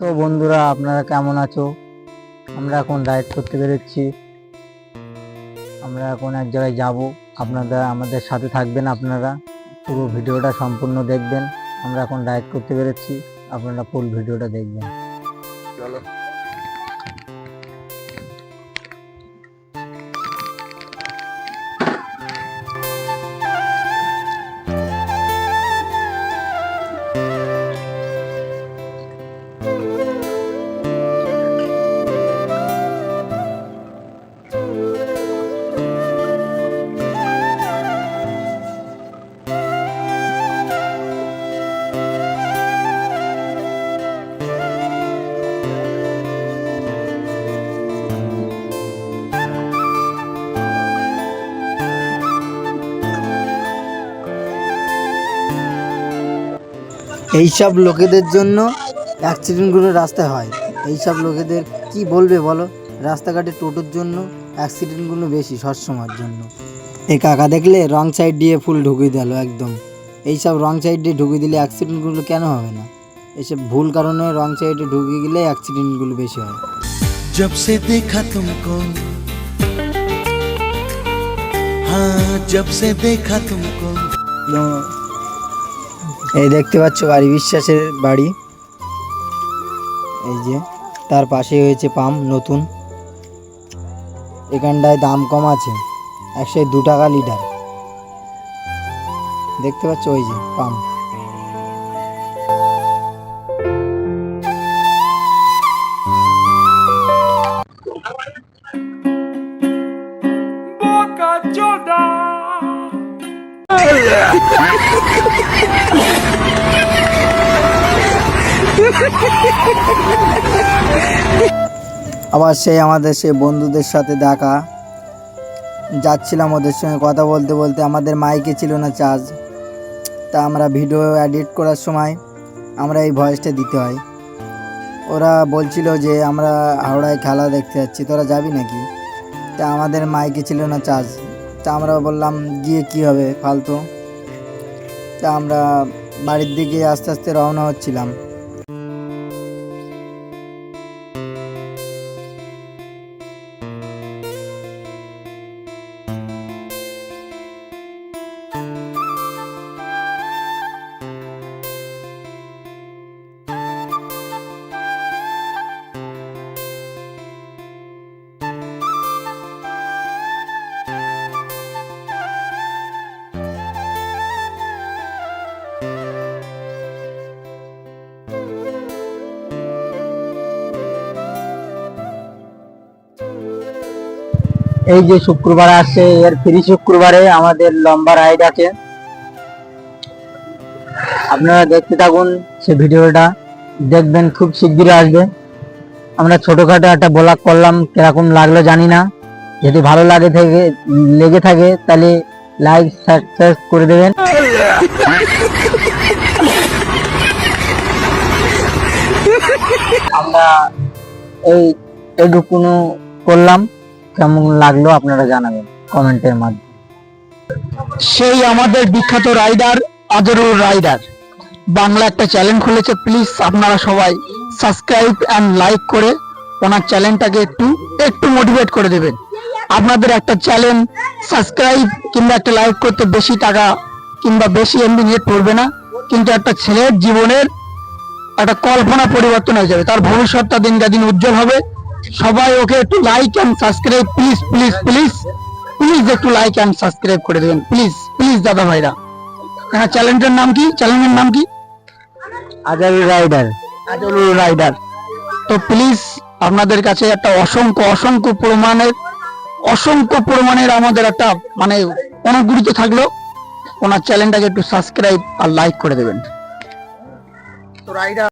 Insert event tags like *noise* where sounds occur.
তো বন্ধুরা, আপনারা কেমন আছো? আমরা এখন রাইড করতে বেরোচ্ছি। আমরা এখন এক জায়গায় যাব। আপনারা আমাদের সাথে থাকবেন আপনারা। পুরো ভিডিওটা সম্পূর্ণ দেখবেন। আমরা এখন রাইড করতে বেরোচ্ছি। আপনারা ফুল ভিডিওটা দেখবেন। এইসব লোকেদের জন্য অ্যাক্সিডেন্টগুলো রাস্তায় হয় এইসব লোকেদের কি বলবে বলো রাস্তাঘাটে টোটোর জন্য অ্যাক্সিডেন্টগুলো বেশি সবসময়ের জন্য এই কাকা দেখলে রং সাইড দিয়ে ফুল ঢুকিয়ে দিল একদম এইসব রং সাইড দিয়ে ঢুকিয়ে দিলে অ্যাক্সিডেন্টগুলো কেন হবে না এসব ভুল কারণে রং সাইডে ঢুকিয়ে গেলে অ্যাক্সিডেন্টগুলো বেশি হয় जब से देखा तुमको हाँ जब से देखा तुमको এই দেখতে পাচ্ছ বাড়ি বিশ্বাসের বাড়ি। এই যে তার পাশে হয়েছে পাম্প নতুন। এখানটায় দাম কম আছে একশো দু টাকা লিটার। দেখতে পাচ্ছ ওই যে পাম্প *laughs* আবার সেই আমাদের সেই বন্ধুদের সাথে দেখা। যাচ্ছিলাম ওদের সঙ্গে কথা বলতে বলতে, আমাদের মাইকে ছিল না চার্জ তা আমরা ভিডিও এডিট করার সময় আমরা এই ভয়েসটা দিতে হয়। ওরা বলছিল যে, আমরা হাওড়ায় খেলা দেখতে যাচ্ছি, তোরা যাবি নাকি? তা আমাদের মাইকে ছিল না চার্জ তা আমরা বললাম, গিয়ে কি হবে, ফালতু? তা আমরা বাড়ির দিকে আস্তে আস্তে রওনা হচ্ছিলাম। এই যে শুক্রবার আসছে, এর ফ্রি শুক্রবারে আমাদের লম্বা রাইড আছে। আপনারা দেখতে থাকুন সে ভিডিওটা, দেখবেন খুব শিগগিরই আসবে। আমরা ছোটখাটো একটা ব্লগ করলাম, কীরকম লাগল জানি না। যদি ভালো লাগে থেকে, লেগে থাকে, তাহলে লাইক সাবস্ক্রাইব করে দেবেন। আমরা এই এটুকুনো করলাম। কেমন লাগল আপনারা জানাবেন কমেন্টের মাধ্যমে। সেই আমাদের বিখ্যাত রাইডার, আদরুর রাইডার। বাংলা একটা চ্যানেল খুলেছে প্লিজ আপনারা সবাই সাবস্ক্রাইব অ্যান্ড লাইক করে ওনার চ্যানেলটাকে একটু একটু মোটিভেট করে দেবেন। আপনাদের একটা চ্যানেল সাবস্ক্রাইব কিংবা একটা লাইক করতে বেশি টাকা কিংবা বেশি এমবি নেট পড়বে না, কিন্তু একটা ছেলের জীবনের একটা কল্পনা পরিবর্তন হয়ে যাবে। তার ভবিষ্যৎটা দিনকে দিন উজ্জ্বল হবে। সবাই ওকে একটু like and subscribe please please please please একটু লাইক অ্যান্ড সাবস্ক্রাইব করে দেবেন প্লিজ প্লিজ দাদা ভাইরা। হ্যাঁ চ্যানেলটার নাম কি? চ্যানেলের নাম কি? আজারুল রাইডার। আজারুল রাইডার। তো প্লিজ আপনাদের কাছে একটা অসংখ্য অসংখ্য প্রমাণের অসংখ্য প্রমাণের আমাদের একটা মানে অনুগুরুত্ব থাকল। ওনার চ্যানেলটাকে একটু সাবস্ক্রাইব আর লাইক করে দেবেন। তো রাইডার